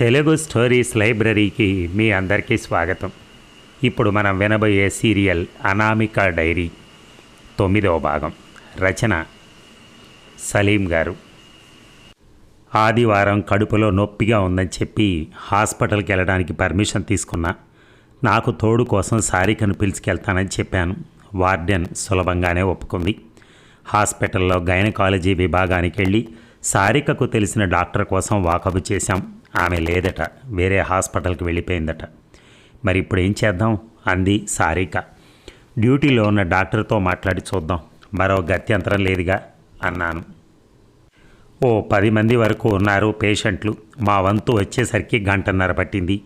Telugu stories లైబ్రరీకి మీ అందరికీ స్వాగతం. ఇప్పుడు మనం వినబోయే సీరియల్ అనామిక డైరీ తొమ్మిదవ భాగం. రచన సలీం గారు. ఆదివారం కడుపులో నొప్పిగా ఉందని చెప్పి హాస్పిటల్కి వెళ్ళడానికి పర్మిషన్ తీసుకున్నా నాకు తోడు కోసం సారికను పిలుచుకెళ్తానని చెప్పాను. వార్డెన్ సులభంగానే ఒప్పుకుంది. హాస్పిటల్లో గైనకాలజీ విభాగానికి వెళ్ళి సారికకు తెలిసిన డాక్టర్ కోసం వాకబు చేశాం. ఆమె లేదట. వేరే హాస్పిటల్కి వెళ్ళిపోయిందట. మరి ఇప్పుడు ఏం చేద్దాం? అంది సారిక. డ్యూటీలో ఉన్న డాక్టర్తో మాట్లాడి చూద్దాం. మరో గత్యంతరం లేదుగా అన్నాను. ఓ పది మంది వరకు ఉన్నారు పేషెంట్లు. మా వంతు వచ్చేసరికి గంటన్నర పట్టింది.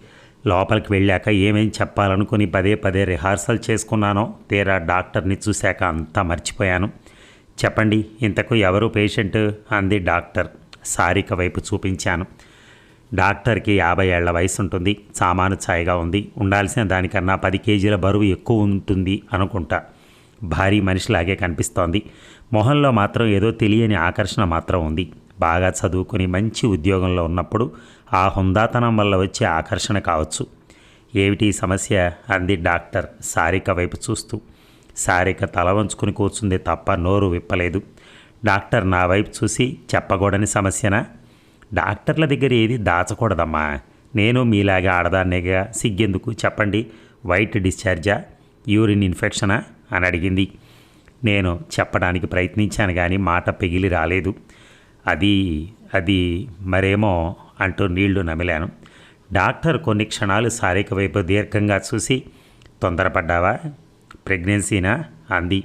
లోపలికి వెళ్ళాక ఏమేం చెప్పాలనుకుని పదే పదే రిహార్సల్ చేసుకున్నానో తీరా డాక్టర్ని చూశాక అంతా మర్చిపోయాను. చెప్పండి ఇంతకు ఎవరు పేషెంట్? అంది డాక్టర్. సారిక వైపు చూపించాను. డాక్టర్కి యాభై ఏళ్ళ వయసు ఉంటుంది సామాను ఛాయగా ఉంది. ఉండాల్సిన దానికన్నా పది కేజీల బరువు ఎక్కువ ఉంటుంది అనుకుంటా. భారీ మనిషిలాగే కనిపిస్తోంది. మొహంలో మాత్రం ఏదో తెలియని ఆకర్షణ మాత్రం ఉంది. బాగా చదువుకుని మంచి ఉద్యోగంలో ఉన్నప్పుడు ఆ హుందాతనం వల్ల వచ్చే ఆకర్షణ కావచ్చు. ఏమిటి సమస్య? అంది డాక్టర్ సారిక వైపు చూస్తూ. సారిక తల వంచుకుని కూర్చుంది తప్ప నోరు విప్పలేదు. డాక్టర్ నా వైపు చూసి చెప్పకూడని సమస్యనా? డాక్టర్ల దగ్గర ఏది దాచకూడదమ్మా. నేను మీలాగా ఆడదాన్నేగా సిగ్గెందుకు చెప్పండి. వైట్ డిశ్చార్జా యూరిన్ ఇన్ఫెక్షనా? అని అడిగింది. నేను చెప్పడానికి ప్రయత్నించాను కానీ మాట పెగిలి రాలేదు. అది అది మరేమో అంటూ నీళ్ళు నమిలాను. డాక్టర్ కొన్ని క్షణాలు శారీరక వైపు దీర్ఘంగా చూసి తొందరపడ్డావా? ప్రెగ్నెన్సీనా? అంది.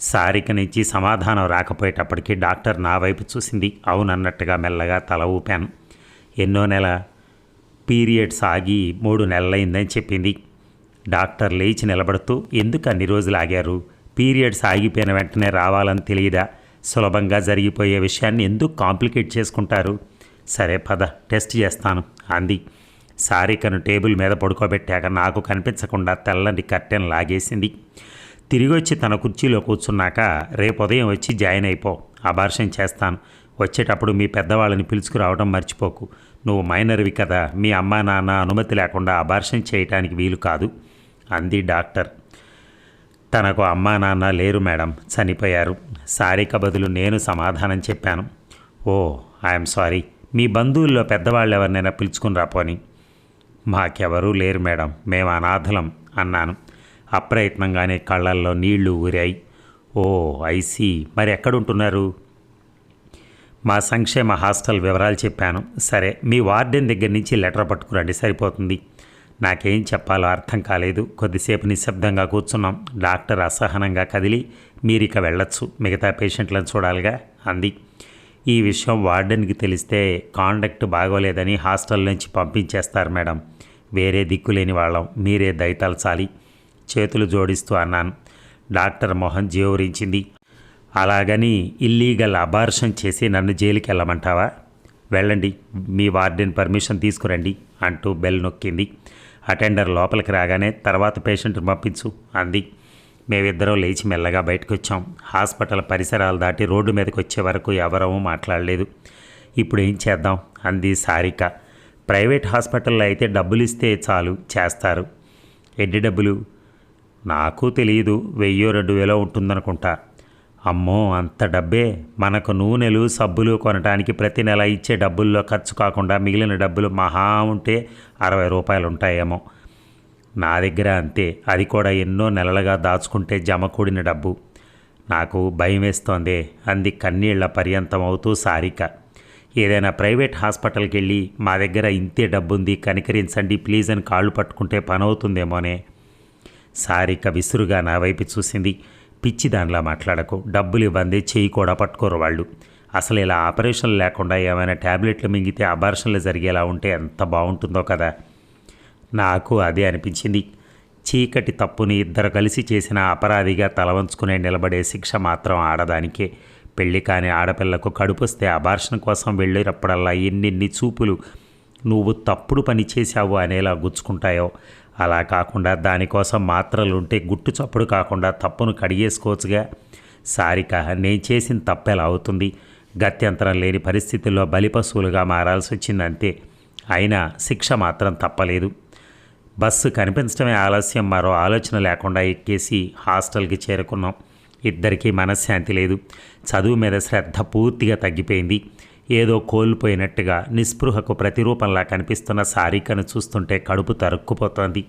సారిక నుంచి సమాధానం రాకపోయేటప్పటికీ డాక్టర్ నా వైపు చూసింది. అవునన్నట్టుగా మెల్లగా తల ఊపాను. ఎన్నో నెల పీరియడ్స్ ఆగి మూడు నెలలైందని చెప్పింది. డాక్టర్ లేచి నిలబడుతూ ఎందుకు అన్ని రోజులు ఆగారు? పీరియడ్స్ ఆగిపోయిన వెంటనే రావాలని తెలియదా? సులభంగా జరిగిపోయే విషయాన్ని ఎందుకు కాంప్లికేట్ చేసుకుంటారు? సరే పద టెస్ట్ చేస్తాను అంది. సారికను టేబుల్ మీద పడుకోబెట్టాక నాకు కనిపించకుండా తెల్లని కట్టెను లాగేసింది. తిరిగి వచ్చి తన కుర్చీలో కూర్చున్నాక రేపు ఉదయం వచ్చి జాయిన్ అయిపో అబార్షన్ చేస్తాను. వచ్చేటప్పుడు మీ పెద్దవాళ్ళని పిలుచుకురావడం మర్చిపోకు. నువ్వు మైనర్వి కదా మీ అమ్మా నాన్న అనుమతి లేకుండా అబార్షన్ చేయటానికి వీలు కాదు అంది డాక్టర్. తనకు అమ్మా నాన్న లేరు మేడం చనిపోయారు. సారిక బదులు నేను సమాధానం చెప్పాను. ఓ ఐఎమ్ సారీ. మీ బంధువుల్లో పెద్దవాళ్ళు ఎవరినైనా పిలుచుకుని రాపోని. మాకెవరూ లేరు మేడం మేము అనాథలం అన్నాను. అప్రయత్నంగానే కళ్ళల్లో నీళ్ళు ఊరాయి. ఓ ఐసీ మరి ఎక్కడుంటున్నారు? మా సంక్షేమ హాస్టల్ వివరాలు చెప్పాను. సరే మీ వార్డెన్ దగ్గర నుంచి లెటర్ పట్టుకురండి సరిపోతుంది. నాకేం చెప్పాలో అర్థం కాలేదు. కొద్దిసేపు నిశ్శబ్దంగా కూర్చున్నాం. డాక్టర్ అసహనంగా కదిలి మీరిక వెళ్ళొచ్చు మిగతా పేషెంట్లను చూడాలిగా అంది. ఈ విషయం వార్డెన్కి తెలిస్తే కాండక్ట్ బాగోలేదని హాస్టల్ నుంచి పంపించేస్తారు మేడం. వేరే దిక్కులేని వాళ్ళం మీరే దయతలచాలి. చేతులు జోడిస్తూ అన్నాను. డాక్టర్ మోహన్ జీవరించింది. అలాగని ఇల్లీగల్ అబార్షన్ చేసి నన్ను జైలుకి వెళ్ళమంటావా వెళ్ళండి మీ వార్డెన్ పర్మిషన్ తీసుకురండి అంటూ బెల్ నొక్కింది. అటెండర్ లోపలికి రాగానే తర్వాత పేషెంట్ని పంపించు అంది. మేమిద్దరం లేచి మెల్లగా బయటకు వచ్చాం హాస్పిటల్ పరిసరాలు దాటి రోడ్డు మీదకి వచ్చే వరకు ఎవరూ మాట్లాడలేదు. ఇప్పుడు ఏం చేద్దాం? అంది సారిక. ప్రైవేట్ హాస్పిటల్లో అయితే డబ్బులు ఇస్తే చాలు చేస్తారు. ఎడ్డి డబ్బులు? నాకు తెలియదు వెయ్యో రెండు వేలో ఉంటుందనుకుంటా. అమ్మో అంత డబ్బే. మనకు నూనెలు సబ్బులు కొనడానికి ప్రతి నెల ఇచ్చే డబ్బుల్లో ఖర్చు కాకుండా మిగిలిన డబ్బులు మహా ఉంటే అరవై రూపాయలు ఉంటాయేమో నా దగ్గర అంతే. అది కూడా ఎన్నో నెలలుగా దాచుకుంటే జమ కూడిన డబ్బు. నాకు భయం వేస్తోందే అంది కన్నీళ్ళ పర్యంతం అవుతూ సారిక. ఏదైనా ప్రైవేట్ హాస్పిటల్కి వెళ్ళి మా దగ్గర ఇంతే డబ్బుంది కనికరించండి ప్లీజ్ అని కాళ్ళు పట్టుకుంటే పని అవుతుందేమోనే సారిక విసురుగా నా వైపు చూసింది. పిచ్చి దానిలా మాట్లాడకు. డబ్బులు ఇవ్వంది చెయ్యి కూడా పట్టుకోరు వాళ్ళు. అసలు ఇలా ఆపరేషన్ లేకుండా ఏమైనా ట్యాబ్లెట్లు మింగితే అబార్షన్లు జరిగేలా ఉంటే ఎంత బాగుంటుందో కదా. నాకు అదే అనిపించింది. చీకటి తప్పుని ఇద్దరు కలిసి చేసిన అపరాధిగా తలవంచుకునే నిలబడే శిక్ష మాత్రం ఆడదానికే. పెళ్ళి కాని ఆడపిల్లకు కడుపొస్తే అబార్షన్ కోసం వెళ్ళేటప్పుడల్లా ఎన్నెన్ని చూపులు నువ్వు తప్పుడు పని చేశావు అనేలా గుచ్చుకుంటాయో. అలా కాకుండా దానికోసం మాత్రలుంటే గుట్టు చప్పుడు కాకుండా తప్పును కడిగేసుకోవచ్చుగా. సారిక నేను చేసిన తప్పెలా అవుతుంది. గత్యంతరం లేని పరిస్థితుల్లో బలిపశువులుగా మారాల్సి వచ్చిందంతే అయినా శిక్ష మాత్రం తప్పలేదు. బస్సు కనిపించడమే ఆలస్యం మరో ఆలోచన లేకుండా ఎక్కేసి హాస్టల్కి చేరుకున్నాం. ఇద్దరికీ మనశ్శాంతి లేదు. చదువు మీద శ్రద్ధ పూర్తిగా తగ్గిపోయింది. ఏదో కోల్పోయినట్టుగా నిస్పృహకు ప్రతిరూపంలా కనిపిస్తున్న సారికను చూస్తుంటే కడుపు తరుక్కుపోతోంది.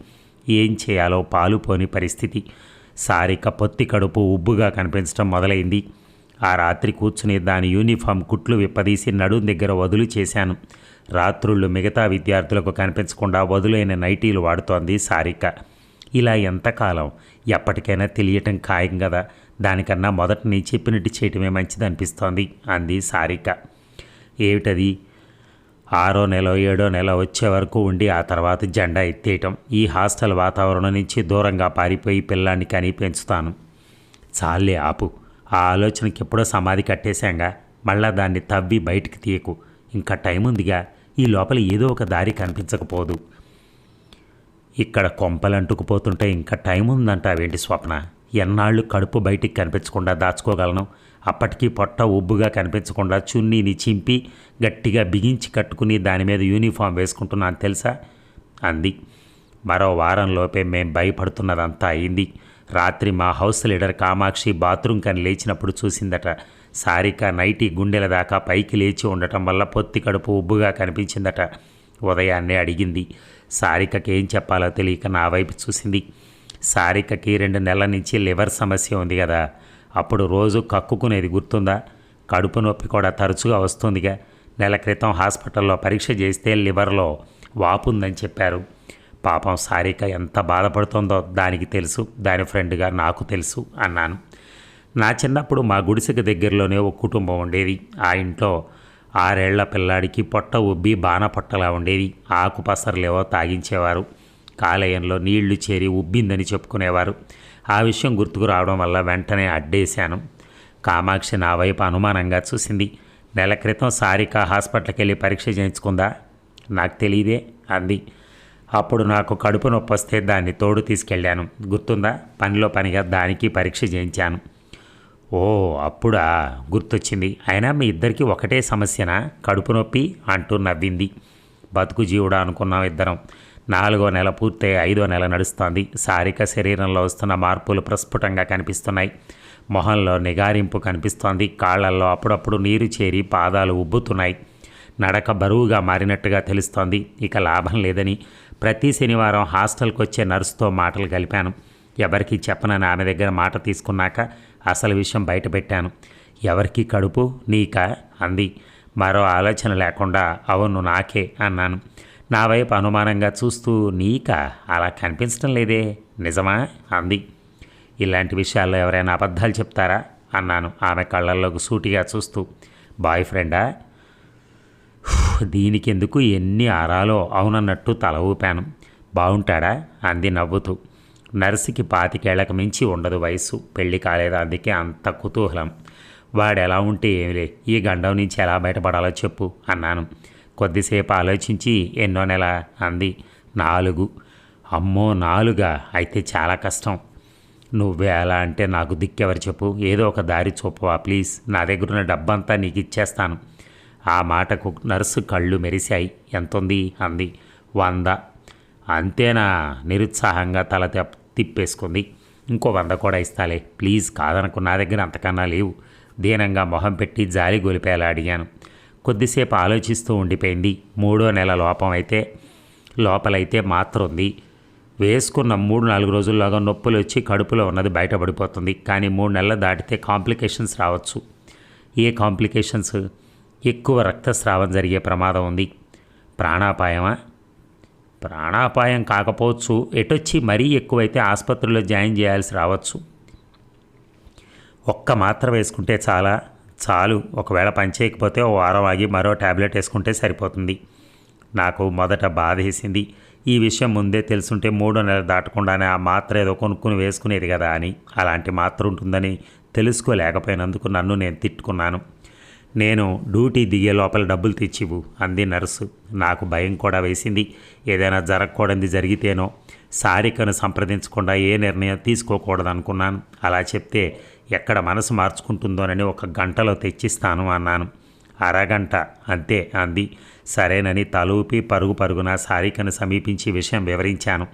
ఏం చేయాలో పాలుపోని పరిస్థితి. సారిక పొత్తి కడుపు ఉబ్బుగా కనిపించడం మొదలైంది. ఆ రాత్రి కూర్చుని దాని యూనిఫామ్ కుట్లు విప్పదీసి నడుం దగ్గర వదులు చేశాను. రాత్రుళ్ళు మిగతా విద్యార్థులకు కనిపించకుండా వదులైన నైటీలు వాడుతోంది సారిక. ఇలా ఎంతకాలం? ఎప్పటికైనా తెలియటం ఖాయం కదా దానికన్నా మొదట నీ చెప్పినట్టు చేయటమే మంచిది అనిపిస్తోంది అంది సారిక. ఏమిటది? ఆరో నెల ఏడో నెల వచ్చే వరకు ఉండి ఆ తర్వాత జెండా ఎత్తేయటం. ఈ హాస్టల్ వాతావరణం నుంచి దూరంగా పారిపోయి పిల్లాన్ని కని పెంచుతాను. చాలే ఆపు. ఆ ఆలోచనకి ఎప్పుడో సమాధి కట్టేశాంగా. మళ్ళా దాన్ని తవ్వి బయటికి తీయకు. ఇంకా టైం ఉందిగా. ఈ లోపల ఏదో ఒక దారి కనిపించకపోదు. ఇక్కడ కొంపలు అంటుకుపోతుంటే ఇంకా టైం ఉందంటావేంటి స్వప్న? ఎన్నాళ్ళు కడుపు బయటికి కనిపించకుండా దాచుకోగలను? అప్పటికి పొట్ట ఉబ్బుగా కనిపించకుండా చున్నీని చింపి గట్టిగా బిగించి కట్టుకుని దాని మీద యూనిఫామ్ వేసుకుంటున్నాను తెలుసా? అంది. మరో వారంలోపే మేం భయపడుతున్నదంతా అయింది. రాత్రి మా హౌస్ లీడర్ కామాక్షి బాత్రూమ్ కని లేచినప్పుడు చూసిందట. సారిక నైటి గుండెల దాకా పైకి లేచి ఉండటం వల్ల పొత్తి కడుపు ఉబ్బుగా కనిపించిందట. ఉదయాన్నే అడిగింది. సారికకి ఏం చెప్పాలో తెలియక నా వైపు చూసింది. సారికకి రెండు నెలల నుంచి లివర్ సమస్య ఉంది కదా అప్పుడు రోజు కక్కుకునేది గుర్తుందా? కడుపు నొప్పి కూడా తరచుగా వస్తుందిగా. నెల క్రితం హాస్పిటల్లో పరీక్ష చేస్తే లివర్లో వాపు ఉందని చెప్పారు. పాపం సారిక ఎంత బాధపడుతుందో దానికి తెలుసు. దాని ఫ్రెండ్గా నాకు తెలుసు అన్నాను. నా చిన్నప్పుడు మా గుడిసెకి దగ్గరలోనే ఒక కుటుంబం ఉండేది. ఆ ఇంట్లో ఆరేళ్ళ పిల్లాడికి పొట్ట ఉబ్బి బాణ పొట్టలా ఉండేది. ఆకుపసర్లేవో తాగించేవారు. కాలేయంలో నీళ్ళు చేరి ఉబ్బిందని చెప్పుకునేవారు. ఆ విషయం గుర్తుకు రావడం వల్ల వెంటనే అడ్డేశాను. కామాక్షి నా వైపు అనుమానంగా చూసింది. నెల క్రితం సారిక హాస్పిటల్కి వెళ్ళి పరీక్ష చేయించుకుందా? నాకు తెలియదే అంది. అప్పుడు నాకు కడుపు నొప్పి వస్తే దాన్ని తోడు తీసుకెళ్ళాను. గుర్తుందా? పనిలో పనిగా దానికి పరీక్ష చేయించాను. ఓ అప్పుడా? గుర్తొచ్చింది. అయినా మీ ఇద్దరికి ఒకటే సమస్యనా? కడుపు నొప్పి అంటూ నవ్వింది. బతుకు జీవుడా అనుకున్నాం ఇద్దరం. నాలుగో నెల పూర్తయి ఐదో నెల నడుస్తోంది. సారిక శరీరంలో వస్తున్న మార్పులు ప్రస్ఫుటంగా కనిపిస్తున్నాయి. మొహంలో నిగారింపు కనిపిస్తోంది. కాళ్ళల్లో అప్పుడప్పుడు నీరు చేరి పాదాలు ఉబ్బుతున్నాయి. నడక బరువుగా మారినట్టుగా తెలుస్తోంది. ఇక లాభం లేదని ప్రతి శనివారం హాస్టల్కి వచ్చే నర్సుతో మాటలు కలిపాను ఎవరికి చెప్పనని ఆమె దగ్గర మాట తీసుకున్నాక అసలు విషయం బయటపెట్టాను ఎవరికి కడుపు నీక? అంది. మరో ఆలోచన లేకుండా అవును నాకే అన్నాను. నా వైపు అనుమానంగా చూస్తూ నీక అలా కనిపించడం లేదే. నిజమా? అంది. ఇలాంటి విషయాల్లో ఎవరైనా అబద్ధాలు చెప్తారా? అన్నాను ఆమె కళ్ళల్లోకి సూటిగా చూస్తూ. బాయ్ ఫ్రెండా? దీనికెందుకు ఎన్ని ఆరాలో అవునన్నట్టు తల ఊపాను. బాగుంటాడా అంది నవ్వుతూ. నర్సుకి పాతికేళ్ళకు మించి ఉండదు వయసు పెళ్ళి కాలేదు అందుకే అంత కుతూహలం. వాడు ఎలా ఉంటే ఏమిలే? ఈ గండం నుంచి ఎలా బయటపడాలో చెప్పు అన్నాను. కొద్దిసేపు ఆలోచించి ఎన్నో నెల అంది. నాలుగు. అమ్మో నాలుగా? అయితే చాలా కష్టం. నువ్వే అలా అంటే నాకు దిక్కెవరు చెప్పు. ఏదో ఒక దారి చూపవా ప్లీజ్? నా దగ్గర ఉన్న డబ్బంతా నీకు ఇచ్చేస్తాను. ఆ మాటకు నర్సు కళ్ళు మెరిశాయి. ఎంతుంది? అంది. వంద. అంతేనా? నిరుత్సాహంగా తల తిప్పేసుకుంది. ఇంకో వంద కూడా ఇస్తాలే. ప్లీజ్ కాదనుకు నా దగ్గర అంతకన్నా లేవు. దీనంగా మొహం పెట్టి జాలి గొలిపేలా అడిగాను. కొద్దిసేపు ఆలోచిస్తూ ఉండిపోయింది. మూడో నెల లోపం అయితే లోపలైతే మాత్ర ఉంది వేసుకున్న మూడు నాలుగు రోజుల్లోగా నొప్పులు వచ్చి కడుపులో ఉన్నది బయటపడిపోతుంది. కానీ మూడు నెలలు దాటితే కాంప్లికేషన్స్ రావచ్చు. ఏ కాంప్లికేషన్స్? ఎక్కువ రక్తస్రావం జరిగే ప్రమాదం ఉంది. ప్రాణాపాయమా? ప్రాణాపాయం కాకపోవచ్చు. ఎటొచ్చి మరీ ఎక్కువైతే ఆసుపత్రిలో జాయిన్ చేయాల్సి రావచ్చు. ఒక్క మాత్ర వేసుకుంటే చాలా. చాలు ఒకవేళ పనిచేయకపోతే ఓ వారం ఆగి మరో ట్యాబ్లెట్ వేసుకుంటే సరిపోతుంది. నాకు మొదట బాధేసింది ఈ విషయం ముందే తెలుసుంటే మూడో నెల దాటకుండానే ఆ మాత్ర ఏదో కొనుక్కుని వేసుకునేది కదా అని. అలాంటి మాత్ర ఉంటుందని తెలుసుకోలేకపోయినందుకు నన్ను నేను తిట్టుకున్నాను. నేను డ్యూటీ దిగే లోపల డబ్బులు తెచ్చివు అంది నర్సు. నాకు భయం కూడా వేసింది. ఏదైనా జరగకూడదు జరిగితేనో సారికను సంప్రదించకుండా ఏ నిర్ణయం తీసుకోకూడదనుకున్నాను. అలా చెప్తే ఎక్కడ మనసు మార్చుకుంటుందోనని ఒక గంటలో తెచ్చిస్తాను అన్నాను. అరగంట. అంతే అంది. సరేనని తలూపి పరుగు పరుగున సారికను సమీపించి విషయం వివరించాను.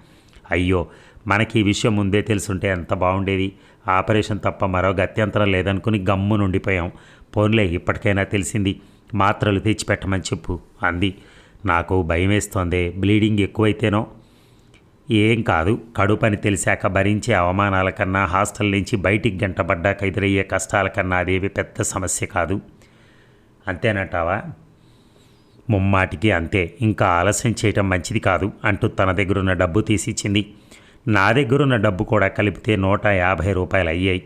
అయ్యో మనకి ఈ విషయం ముందే తెలుసుంటే ఎంత బాగుండేది. ఆపరేషన్ తప్ప మరో గత్యంతరం లేదనుకుని గమ్ము నుండిపోయాం. పోన్లే ఇప్పటికైనా తెలిసింది. మాత్రలు తెచ్చిపెట్టమని చెప్పు అంది. నాకు భయమేస్తోంది. బ్లీడింగ్ ఎక్కువైతేనో? ఏం కాదు. కడుపని తెలిసాక భరించే అవమానాల కన్నా హాస్టల్ నుంచి బయటికి గంటపడ్డాక ఎదురయ్యే కష్టాల కన్నా అదేవి పెద్ద సమస్య కాదు. అంతేనంటావా? ముమ్మాటికి అంతే. ఇంకా ఆలస్యం చేయటం మంచిది కాదు అంటూ తన దగ్గరున్న డబ్బు తీసిచ్చింది. నా దగ్గరున్న డబ్బు కూడా కలిపితే నూట యాభై రూపాయలు అయ్యాయి.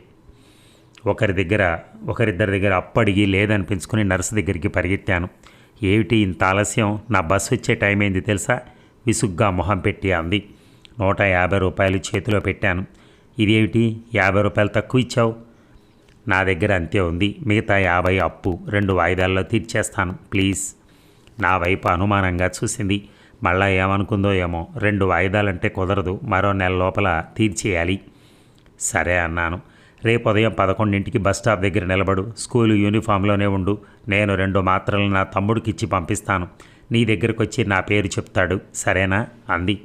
ఒకరి దగ్గర ఒకరిద్దరి దగ్గర అప్పడిగి లేదనిపించుకుని నర్సు దగ్గరికి పరిగెత్తాను. ఏమిటి ఇంత ఆలస్యం? నా బస్సు వచ్చే టైం అయింది తెలుసా? విసుగ్గా మొహం పెట్టి అంది. నూట యాభై రూపాయలు చేతిలో పెట్టాను. ఇదేమిటి? యాభై రూపాయలు తక్కువ ఇచ్చావు? నా దగ్గర అంతే ఉంది. మిగతా యాభై అప్పు రెండు వాయిదాల్లో తీర్చేస్తాను. ప్లీజ్. నా వైపు అనుమానంగా చూసింది. మళ్ళా ఏమనుకుందో ఏమో. రెండు వాయిదాలంటే కుదరదు. మరో నెల లోపల తీర్చేయాలి. సరే అన్నాను. రేపు ఉదయం పదకొండింటికి బస్ స్టాప్ దగ్గర నిలబడు. స్కూలు యూనిఫామ్లోనే ఉండు. నేను రెండు మాత్రలు నా తమ్ముడికి ఇచ్చి పంపిస్తాను. నీ దగ్గరకు వచ్చి నా పేరు చెప్తాడు. సరేనా? అంది.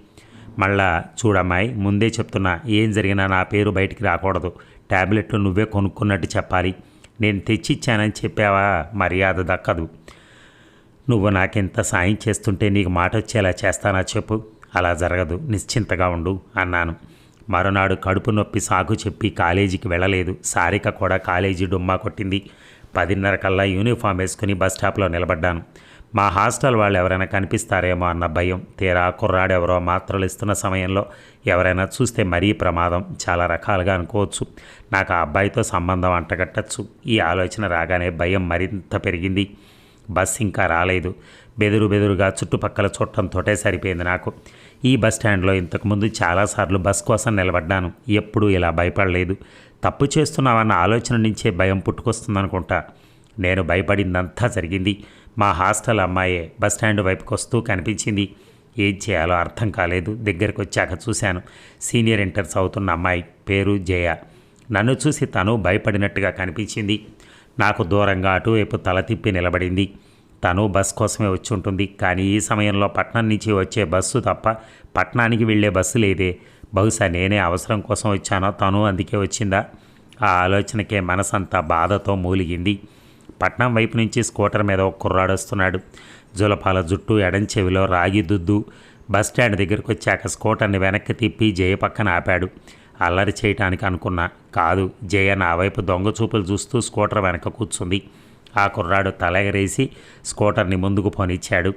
మళ్ళా చూడమ్మాయి ముందే చెప్తున్నా ఏం జరిగినా నా పేరు బయటికి రాకూడదు. ట్యాబ్లెట్లు నువ్వే కొనుక్కున్నట్టు చెప్పాలి. నేను తెచ్చిచ్చానని చెప్పావా? మర్యాద దక్కదు. నువ్వు నాకింత సాయం చేస్తుంటే నీకు మాట వచ్చేలా చేస్తానా చెప్పు. అలా జరగదు. నిశ్చింతగా ఉండు అన్నాను. మరునాడు కడుపు నొప్పి సాగు చెప్పి కాలేజీకి వెళ్ళలేదు. సారిక కూడా కాలేజీ డుమ్మా కొట్టింది. పదిన్నర కల్లా యూనిఫామ్ వేసుకుని బస్ స్టాప్లో నిలబడ్డాను. మా హాస్టల్ వాళ్ళు ఎవరైనా కనిపిస్తారేమో అన్న భయం తీరా కుర్రాడెవరో మాత్రలు ఇస్తున్న సమయంలో ఎవరైనా చూస్తే మరీ ప్రమాదం. చాలా రకాలుగా అనుకోవచ్చు. నాకు ఆ అబ్బాయితో సంబంధం అంటగట్టచ్చు. ఈ ఆలోచన రాగానే భయం మరింత పెరిగింది. బస్ ఇంకా రాలేదు. బెదురు బెదురుగా చుట్టుపక్కల చూడటంతోటే సరిపోయింది నాకు. ఈ బస్ స్టాండ్లో ఇంతకుముందు చాలాసార్లు బస్ కోసం నిలబడ్డాను. ఎప్పుడూ ఇలా భయపడలేదు. తప్పు చేస్తున్నామన్న ఆలోచన నుంచే భయం పుట్టుకొస్తుందనుకుంటా. నేను భయపడిందంతా జరిగింది. మా హాస్టల్ అమ్మాయే బస్ స్టాండ్ వైపుకి వస్తూ కనిపించింది. ఏం చేయాలో అర్థం కాలేదు. దగ్గరికి వచ్చాక చూశాను. సీనియర్ ఇంటర్ చదువుతున్న అమ్మాయి పేరు జయ. నన్ను చూసి తను భయపడినట్టుగా కనిపించింది. నాకు దూరంగా అటువైపు తల తిప్పి నిలబడింది. తను బస్ కోసమే వచ్చి ఉంటుంది. కానీ ఈ సమయంలో పట్నం నుంచి వచ్చే బస్సు తప్ప పట్నానికి వెళ్ళే బస్సు లేదే. బహుశా నేనే అవసరం కోసం వచ్చానో తను అందుకే వచ్చిందా? ఆ ఆలోచనకే మనసంతా బాధతో మూలిగింది. పట్నం వైపు నుంచి స్కూటర్ మీద ఒక కుర్రాడు వస్తున్నాడు. జులపాల జుట్టు ఎడం చెవిలో రాగి దుద్దు. బస్ స్టాండ్ దగ్గరికి వచ్చాక స్కూటర్ని వెనక్కి తిప్పి జయ పక్కన ఆపాడు. అల్లరి చేయటానికి అనుకున్నా. కాదు జయ నా వైపు దొంగ చూపులు చూస్తూ స్కూటర్ వెనక కూర్చుంది. ఆ కుర్రాడు తలగరేసి స్కూటర్ని ముందుకు పోనిచ్చాడు.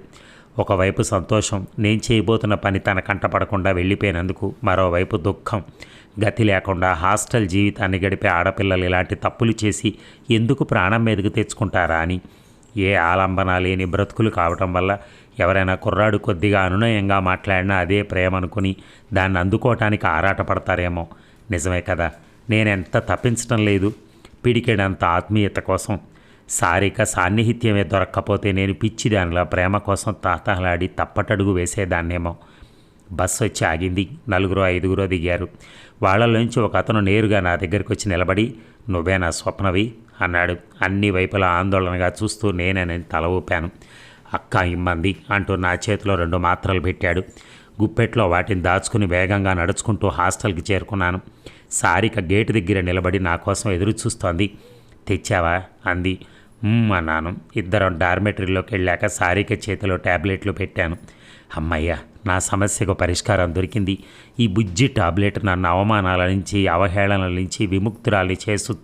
ఒకవైపు సంతోషం నేను చేయబోతున్న పని తన కంటపడకుండా వెళ్ళిపోయినందుకు మరోవైపు దుఃఖం. గతి లేకుండా హాస్టల్ జీవితాన్ని గడిపే ఆడపిల్లలు ఇలాంటి తప్పులు చేసి ఎందుకు ప్రాణం మీదకు తెచ్చుకుంటారా అని? ఏ ఆలంబన లేని బ్రతుకులు కావటం వల్ల ఎవరైనా కుర్రాడు కొద్దిగా అనునయంగా మాట్లాడినా అదే ప్రేమ అనుకుని దాన్ని అందుకోవటానికి ఆరాటపడతారేమో. నిజమే కదా నేనెంత తప్పించటం లేదు. పిడికెడంత ఆత్మీయత కోసం. సారిక సాన్నిహిత్యమే దొరక్కపోతే నేను పిచ్చిదానిలా ప్రేమ కోసం తాతహలాడి తప్పటడుగు వేసేదాన్నేమో. బస్సు వచ్చి ఆగింది. నలుగురు ఐదుగురు దిగారు. వాళ్ళలోంచి ఒక అతను నేరుగా నా దగ్గరికి వచ్చి నిలబడి నువ్వే నా స్వప్నవి అన్నాడు. అన్ని వైపులా ఆందోళనగా చూస్తూ నేనని తల ఊపాను. అక్క ఇమ్మంది అంటూ నా చేతిలో రెండు మాత్రలు పెట్టాడు. గుప్పెట్లో వాటిని దాచుకుని వేగంగా నడుచుకుంటూ హాస్టల్కి చేరుకున్నాను. సారిక గేటు దగ్గర నిలబడి నా కోసం ఎదురు చూస్తోంది. తెచ్చావా? అంది. అన్నాను. ఇద్దరం డార్మెటరీలోకి వెళ్ళాక సారిక చేతిలో ట్యాబ్లెట్లు పెట్టాను. అమ్మయ్య నా సమస్యకు పరిష్కారం దొరికింది. ఈ బుజ్జి టాబ్లెట్ నన్ను అవమానాల నుంచి అవహేళనల నుంచి విముక్తురాలి చేసు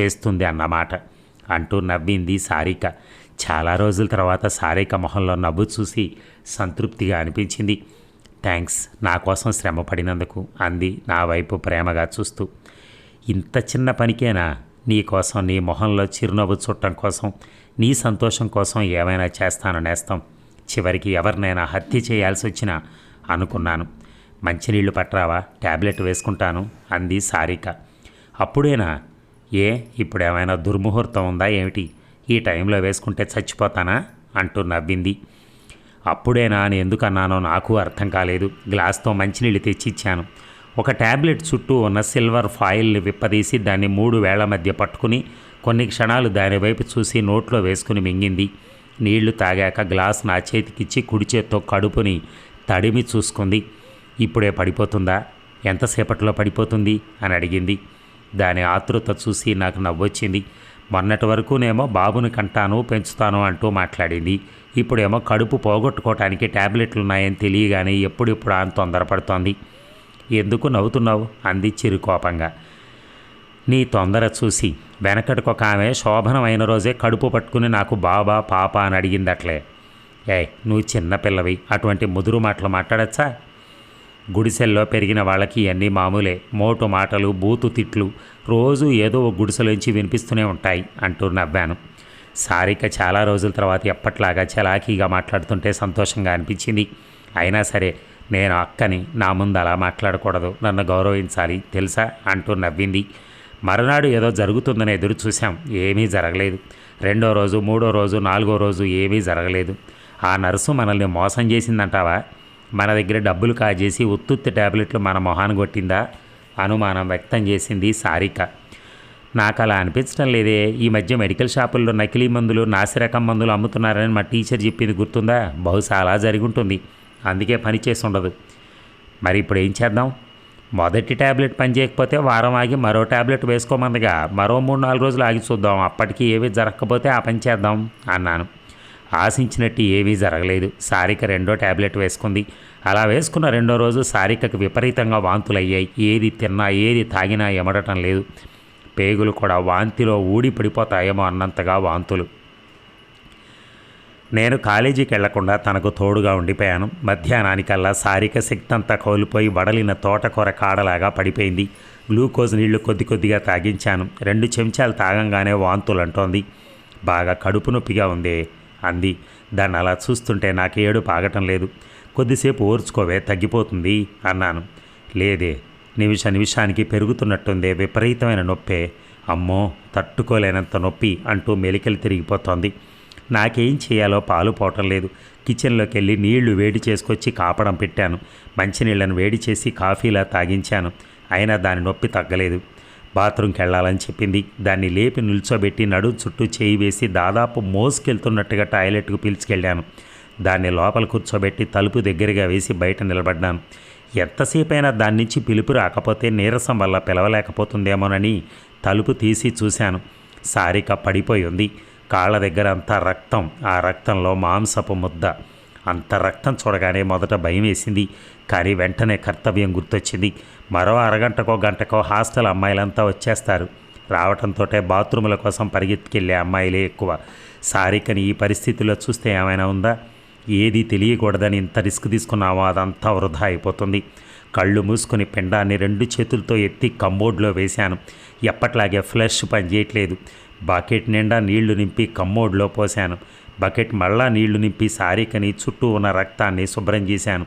చేస్తుంది అన్నమాట అంటూ నవ్వింది సారిక. చాలా రోజుల తర్వాత సారిక మొహంలో నవ్వు చూసి సంతృప్తిగా అనిపించింది. థ్యాంక్స్ నా కోసం శ్రమ పడినందుకు అంది నా వైపు ప్రేమగా చూస్తూ. ఇంత చిన్న పనికేనా? నీ కోసం నీ మొహంలో చిరునవ్వు చుట్టం కోసం నీ సంతోషం కోసం ఏమైనా చేస్తాను నేస్తాం. చివరికి ఎవరినైనా హత్య చేయాల్సి వచ్చినా అనుకున్నాను. మంచినీళ్ళు పట్టరావా? ట్యాబ్లెట్ వేసుకుంటాను అంది సారిక. అప్పుడేనా? ఏ ఇప్పుడు ఏమైనా దుర్ముహూర్తం ఉందా ఏమిటి? ఈ టైంలో వేసుకుంటే చచ్చిపోతానా? అంటూ నవ్వింది. అప్పుడేనా అని ఎందుకన్నానో నాకు అర్థం కాలేదు. గ్లాస్తో మంచినీళ్ళు తెచ్చి ఇచ్చాను ఒక ట్యాబ్లెట్ చుట్టూ ఉన్న సిల్వర్ ఫాయిల్ని విప్పదీసి దాన్ని మూడు వేళ్ళ మధ్య పట్టుకుని కొన్ని క్షణాలు దాని వైపు చూసి నోట్లో వేసుకుని మింగింది. నీళ్ళు తాగాక గ్లాస్ నా చేతికిచ్చి కుడి చేత్తో కడుపుని తడిమి చూసుకుంది. ఇప్పుడే పడిపోతుందా? ఎంతసేపట్లో పడిపోతుంది? అని అడిగింది. దాని ఆతృత చూసి నాకు నవ్వొచ్చింది. మొన్నటి వరకునేమో బాబుని కంటాను పెంచుతాను అంటూ మాట్లాడింది. ఇప్పుడేమో కడుపు పోగొట్టుకోవటానికి ట్యాబ్లెట్లు ఉన్నాయని తెలియగానే ఎప్పుడిప్పుడు ఆమె తొందరపడుతోంది. ఎందుకు నవ్వుతున్నావు? అంది చిరు కోపంగా నీ తొందర చూసి. వెనకటికి ఒక ఆమె శోభనమైన రోజే కడుపు పట్టుకుని నాకు బాబా పాప అని అడిగిందట్లే. ఏ నువ్వు చిన్నపిల్లవి అటువంటి ముదురు మాటలు మాట్లాడచ్చా? గుడిసెల్లో పెరిగిన వాళ్ళకి ఇవన్నీ మామూలే. మోటు మాటలు బూతు తిట్లు రోజు ఏదో ఒక గుడిసెలోంచి వినిపిస్తూనే ఉంటాయి అంటూ నవ్వాను. సారిక చాలా రోజుల తర్వాత ఎప్పట్లాగా చలాకీగా మాట్లాడుతుంటే సంతోషంగా అనిపించింది. అయినా సరే నేను అక్కని నా ముందు అలా మాట్లాడకూడదు. నన్ను గౌరవించాలి తెలుసా? అంటూ నవ్వింది. మరునాడు ఏదో జరుగుతుందని ఎదురు చూశాం. ఏమీ జరగలేదు. రెండో రోజు మూడో రోజు నాలుగో రోజు ఏమీ జరగలేదు. ఆ నర్సు మనల్ని మోసం చేసిందంటావా? మన దగ్గర డబ్బులు కాజేసి ఉత్తుత్తి ట్యాబ్లెట్లు మన మొహాన్ని కొట్టిందా? అనుమానం వ్యక్తం చేసింది సారిక. నాకు అలా అనిపించడం లేదే. ఈ మధ్య మెడికల్ షాపుల్లో నకిలీ మందులు నాసిరకం మందులు అమ్ముతున్నారని మా టీచర్ చెప్పింది గుర్తుందా? బహుశా అలా జరిగి ఉంటుంది. అందుకే పని చేసి ఉండదు. మరి ఇప్పుడు ఏం చేద్దాం? మొదటి ట్యాబ్లెట్ పనిచేయకపోతే వారం ఆగి మరో ట్యాబ్లెట్ వేసుకోమందిగా. మరో మూడు నాలుగు రోజులు ఆగి చూద్దాం. అప్పటికి ఏవి జరగకపోతే ఆ పని చేద్దాం అన్నాను. ఆశించినట్టు ఏవీ జరగలేదు. సారిక రెండో ట్యాబ్లెట్ వేసుకుంది. అలా వేసుకున్న రెండో రోజు సారికకు విపరీతంగా వాంతులు అయ్యాయి ఏది తిన్నా ఏది తాగినా ఎమడటం లేదు. పేగులు కూడా వాంతిలో ఊడి పడిపోతాయేమో అన్నంతగా వాంతులు. నేను కాలేజీకి వెళ్ళకుండా తనకు తోడుగా ఉండిపోయాను. మధ్యాహ్నానికల్లా సారిక శక్తి కోల్పోయి వడలిన తోటకూర కాడలాగా పడిపోయింది. గ్లూకోజ్ నీళ్ళు కొద్ది కొద్దిగా తాగించాను. రెండు చెంచాలు తాగంగానే వాంతులు అంటోంది బాగా కడుపు నొప్పిగా ఉందే అంది. దాన్ని అలా చూస్తుంటే నాకు ఏడు పాగటం లేదు. కొద్దిసేపు ఓర్చుకోవే తగ్గిపోతుంది అన్నాను. లేదే నిమిష నిమిషానికి పెరుగుతున్నట్టుందే విపరీతమైన నొప్పే. అమ్మో తట్టుకోలేనంత నొప్పి అంటూ మెలికలు తిరిగిపోతోంది. నాకేం చేయాలో పాలు పోవటం లేదు. కిచెన్లోకి వెళ్ళి నీళ్ళు వేడి చేసుకొచ్చి కాపడం పెట్టాను. మంచినీళ్ళను వేడి చేసి కాఫీలా తాగించాను. అయినా దాని నొప్పి తగ్గలేదు. బాత్రూమ్కి వెళ్ళాలని చెప్పింది. దాన్ని లేపి నిల్చోబెట్టి నడు చుట్టూ చేయి వేసి దాదాపు మోసుకెళ్తున్నట్టుగా టాయిలెట్కు పిలిచికెళ్ళాను. దాన్ని లోపల కూర్చోబెట్టి తలుపు దగ్గరగా వేసి బయట నిలబడ్డాను. ఎంతసేపైనా దాని నుంచి పిలుపు రాకపోతే నీరసం వల్ల పిలవలేకపోతుందేమోనని తలుపు తీసి చూశాను. సారిక పడిపోయి ఉంది కాళ్ళ దగ్గర అంతా రక్తం ఆ రక్తంలో మాంసపు ముద్ద. అంత రక్తం చూడగానే మొదట భయం వేసింది. కానీ వెంటనే కర్తవ్యం గుర్తొచ్చింది. మరో అరగంటకో గంటకో హాస్టల్ అమ్మాయిలంతా వచ్చేస్తారు. రావటంతో బాత్రూముల కోసం పరిగెత్తుకెళ్ళే అమ్మాయిలే ఎక్కువ. సారికని ఈ పరిస్థితిలో చూస్తే ఏమైనా ఉందా? ఏది తెలియకూడదని ఇంత రిస్క్ తీసుకున్నామో అదంతా వృధా అయిపోతుంది. కళ్ళు మూసుకుని పిండాన్ని రెండు చేతులతో ఎత్తి కమ్మోడ్లో వేశాను. ఎప్పట్లాగే ఫ్లష్ పనిచేయట్లేదు. బకెట్ నిండా నీళ్ళు నింపి కమ్మోడ్లో పోశాను. బకెట్ మళ్ళా నీళ్ళు నింపి సారికని చుట్టూ ఉన్న రక్తాన్ని శుభ్రం చేశాను.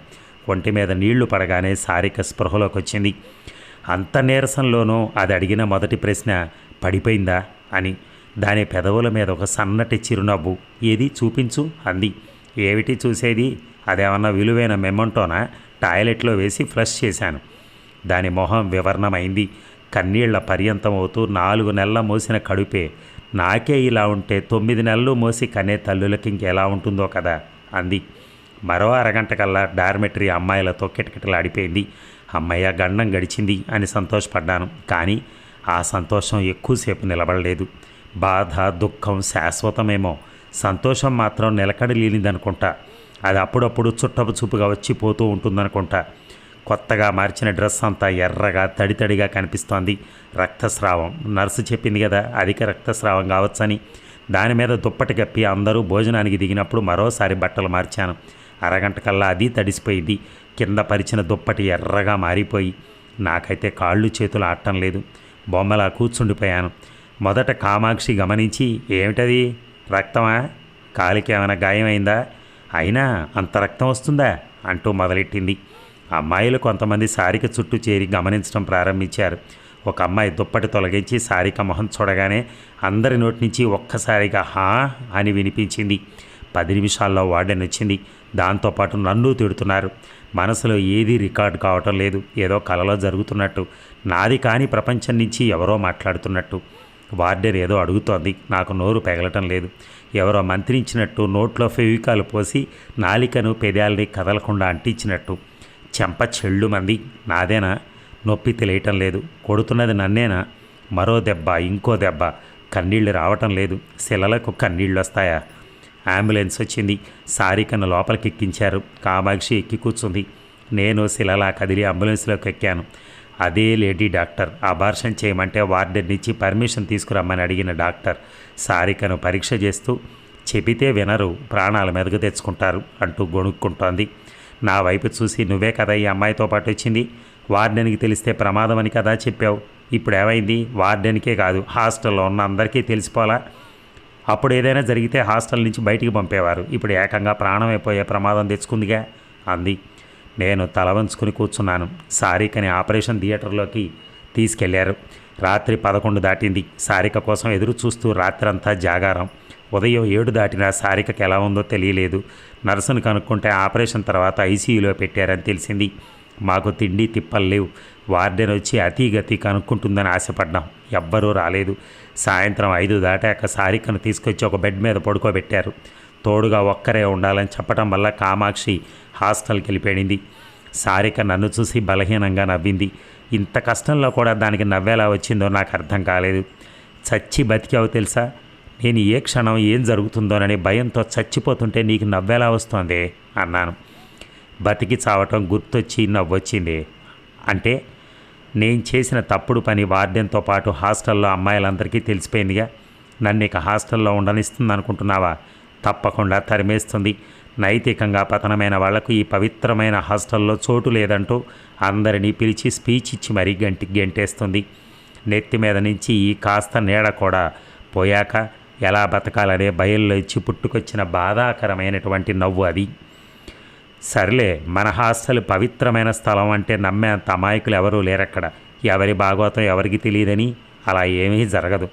ఒంటి మీద నీళ్ళు పడగానే సారిక స్పృహలోకి వచ్చింది అంత నీరసంలోనూ అది అడిగిన మొదటి ప్రశ్న పడిపోయిందా? అని. దాని పెదవుల మీద ఒక సన్నటి చిరునవ్వు. ఏది? చూపించు అంది. ఏమిటి చూసేది? అదేమన్నా విలువైన మెమంటోనా టాయిలెట్లో వేసి ఫ్లష్ చేశాను. దాని మొహం వివరణమైంది. కన్నీళ్ళ పర్యంతం అవుతూ నాలుగు నెలల మోసిన కడుపే నాకే ఇలా ఉంటే తొమ్మిది నెలలు మోసి కనే తల్లులకి ఇంకెలా ఉంటుందో కదా అంది. మరో అరగంట కల్లా డార్మెటరీ అమ్మాయిలతో కిటకిటలాడిపోయింది. అమ్మయ్య గండం గడిచింది అని సంతోషపడ్డాను కానీ ఆ సంతోషం ఎక్కువసేపు నిలబడలేదు. బాధ దుఃఖం శాశ్వతమేమో. సంతోషం మాత్రం నిలకడలేనిదనుకుంటా. అది అప్పుడప్పుడు చుట్టపు చూపుగా వచ్చి పోతూ ఉంటుందనుకుంటా. కొత్తగా మార్చిన డ్రెస్ అంతా ఎర్రగా తడితడిగా కనిపిస్తోంది. రక్తస్రావం. నర్సు చెప్పింది కదా అధిక రక్తస్రావం కావచ్చని. దాని మీద దుప్పటి కప్పి అందరూ భోజనానికి దిగినప్పుడు మరోసారి బట్టలు మార్చాను. అరగంట కల్లా అది తడిసిపోయింది. కింద పరిచిన దుప్పటి ఎర్రగా మారిపోయి నాకైతే కాళ్ళు చేతులు ఆడటం లేదు. బొమ్మలా కూర్చుండిపోయాను. మొదట కామాక్షి గమనించి ఏమిటది? రక్తమా? కాలికి ఏమైనా గాయమైందా? అయినా అంత రక్తం వస్తుందా? అంటూ మొదలెట్టింది. అమ్మాయిలు కొంతమంది సారిక చుట్టూ చేరి గమనించడం ప్రారంభించారు. ఒక అమ్మాయి దుప్పటి తొలగించి సారిక మొహం చూడగానే అందరి నోటి నుంచి ఒక్కసారిగా హా అని వినిపించింది. పది నిమిషాల్లో వార్డెన్ వచ్చింది దాంతోపాటు నన్ను తిడుతున్నారు. మనసులో ఏది రికార్డ్ కావటం లేదు. ఏదో కలలో జరుగుతున్నట్టు. నాది కాని ప్రపంచం నుంచి ఎవరో మాట్లాడుతున్నట్టు. వార్డెన్ ఏదో అడుగుతోంది. నాకు నోరు పెగలటం లేదు. ఎవరో మంత్రించినట్టు నోట్లో ఫెవికాలు పోసి నాలికను పెదాలని కదలకుండా అంటించినట్టు. చెంప చెళ్ళు మంది. నాదేనా? నొప్పి తెలియటం లేదు. కొడుతున్నది నన్నేనా? మరో దెబ్బ ఇంకో దెబ్బ. కన్నీళ్ళు రావటం లేదు. శిలలకు కన్నీళ్ళు వస్తాయా అంబులెన్స్ వచ్చింది. సారికను లోపలికి ఎక్కించారు కామాక్షి ఎక్కి కూర్చుంది. నేను శిలలా కదిలి అంబులెన్స్లోకి ఎక్కాను. అదే లేడీ డాక్టర్. అబార్షన్ చేయమంటే వార్డెన్ ఇచ్చి పర్మిషన్ తీసుకురమ్మని అడిగిన డాక్టర్. సారికను పరీక్ష చేస్తూ చెబితే వినరు. ప్రాణాల మెదకు తెచ్చుకుంటారు అంటూ గొణుక్కుంటోంది. నా వైపు చూసి నువ్వే కదా ఈ అమ్మాయితో పాటు వచ్చింది. వార్డెన్కి తెలిస్తే ప్రమాదం అని కదా చెప్పావు. ఇప్పుడు ఏమైంది? వార్డెన్కే కాదు హాస్టల్లో ఉన్న అందరికీ తెలిసిపోలా? అప్పుడు ఏదైనా జరిగితే హాస్టల్ నుంచి బయటికి పంపేవారు. ఇప్పుడు ఏకంగా ప్రాణం అయిపోయే ప్రమాదం తెచ్చుకుందిగా? అంది. నేను తల వంచుకుని కూర్చున్నాను. సారికని ఆపరేషన్ థియేటర్లోకి తీసుకెళ్ళారు. రాత్రి పదకొండు దాటింది. సారిక కోసం ఎదురు చూస్తూ రాత్రంతా జాగారం. ఉదయం ఏడు దాటినా సారికకి ఎలా ఉందో తెలియలేదు. నర్సును కనుక్కుంటే ఆపరేషన్ తర్వాత ఐసీయూలో పెట్టారని తెలిసింది. మాకు తిండి తిప్పలు లేవు. వార్డెన్ వచ్చి అతిగతి కనుక్కుంటుందని ఆశపడ్డాం. ఎవ్వరూ రాలేదు. సాయంత్రం ఐదు దాటాక సారికను తీసుకొచ్చి ఒక బెడ్ మీద పడుకోబెట్టారు. తోడుగా ఒక్కరే ఉండాలని చెప్పడం వల్ల కామాక్షి హాస్టల్కి వెళ్ళిపోయింది. సారిక నన్ను చూసి బలహీనంగా నవ్వింది. ఇంత కష్టంలో కూడా దానికి నవ్వేలా వచ్చిందో నాకు అర్థం కాలేదు. చచ్చి బతికావు తెలుసా? నేను ఏ క్షణం ఏం జరుగుతుందోనని భయంతో చచ్చిపోతుంటే నీకు నవ్వేలా వస్తోంది అన్నాను. బతికి చావటం గుర్తొచ్చి నవ్వొచ్చింది. అంటే నేను చేసిన తప్పుడు పని వార్డెన్తో పాటు హాస్టల్లో అమ్మాయిలందరికీ తెలిసిపోయిందిగా. నన్ను ఇక హాస్టల్లో ఉండనిస్తుంది అనుకుంటున్నావా తప్పకుండా తరిమేస్తుంది. నైతికంగా పతనమైన వాళ్ళకు ఈ పవిత్రమైన హాస్టల్లో చోటు లేదంటూ అందరినీ పిలిచి స్పీచ్ ఇచ్చి మరీ గంటి గెంటేస్తుంది. నెత్తి మీద నుంచి ఈ కాస్త నీడ కూడా పోయాక ఎలా బతకాలనే భయంలో ఇచ్చి పుట్టుకొచ్చిన బాధాకరమైనటువంటి నవ్వు అది. సర్లే మన హాస్టల్ పవిత్రమైన స్థలం అంటే నమ్మేంత అమాయకులు ఎవరూ లేరక్కడ. ఎవరి భాగవతం ఎవరికి తెలియదని? అలా ఏమీ జరగదు.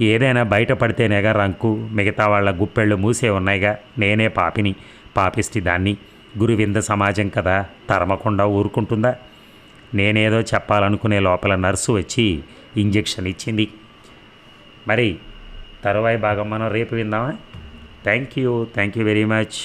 ఏదైనా బయటపడితేనేగా రంకు మిగతా వాళ్ళ గుప్పెళ్ళు మూసే ఉన్నాయిగా. నేనే పాపిని పాపిస్టి దాన్ని. గురువింద సమాజం కదా తరమకుండా ఊరుకుంటుందా? నేనేదో చెప్పాలనుకునే లోపల నర్సు వచ్చి ఇంజెక్షన్ ఇచ్చింది. మరి తరువాయి భాగం మనం రేపు విందామా? Thank you thank you very much